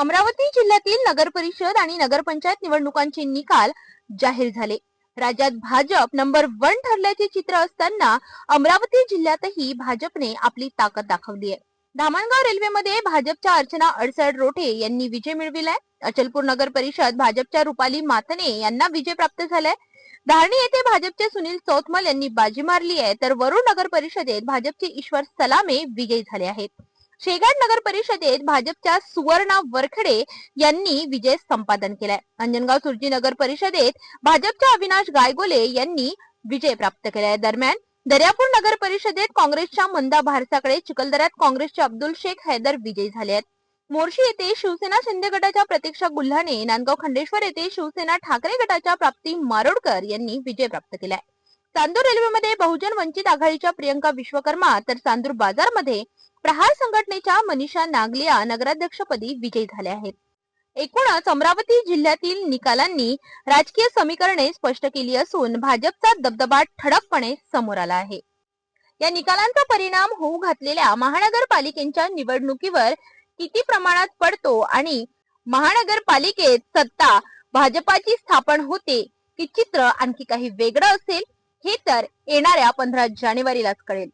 अमरावती जिल्ह्यातील नगर परिषद आणि नगरपंचायत निवडणुकांचे निकाल जाहीर झाले. राज्यात भाजप नंबर वन ठरल्याचे चित्र असताना अमरावती जिल्ह्यातही भाजपने आपली ताकद दाखवली आहे धामणगाव रेल्वेमध्ये भाजपच्या अर्चना अडसड रोठे यांनी विजय मिळविलाय. अचलपूर नगर परिषद भाजपच्या रुपाली माथने यांना विजय प्राप्त झालाय. धारणी येथे भाजपचे सुनील चौथमल यांनी बाजी मारली आहे तर वरुण नगर परिषदेत भाजपचे ईश्वर सलामे विजयी झाले आहेत. शेगाड नगर परिषदेत भाजपच्या सुवर्णा वरखडे यांनी विजय संपादन केलाय. अंजनगाव सुरजी नगर परिषदेत भाजपच्या अविनाश गायगोले यांनी विजय प्राप्त केलाय. दरम्यान दर्यापूर नगर परिषदेत काँग्रेसच्या मंदा भारसाकडे चिखलदऱ्यात काँग्रेसचे अब्दुल शेख हैदर विजयी झाले आहेत. मोर्शी येथे शिवसेना शिंदे गटाच्या प्रतीक्षा गुल्हाने नांदगाव खंडेश्वर येथे शिवसेना ठाकरे गटाच्या प्राप्ती मारोडकर यांनी विजय प्राप्त केलाय. चांदूर रेल्वेमध्ये बहुजन वंचित आघाडीच्या प्रियंका विश्वकर्मा तर चांदूर बाजारमध्ये प्रहार संघटनेच्या मनीषा नागलिया नगराध्यक्षपदी विजयी झाल्या आहेत. एकूणच अमरावती जिल्ह्यातील निकालांनी राजकीय समीकरणे स्पष्ट केली असून भाजपचा दबदबा ठळकपणे समोर आला आहे. या निकालांचा परिणाम होऊ घातलेल्या महानगरपालिकेच्या निवडणुकीवर किती प्रमाणात पडतो आणि महानगरपालिकेत सत्ता भाजपाची स्थापन होते की चित्र आणखी काही वेगळं असेल हे तर येणाऱ्या पंधरा जानेवारीलाच कळेल.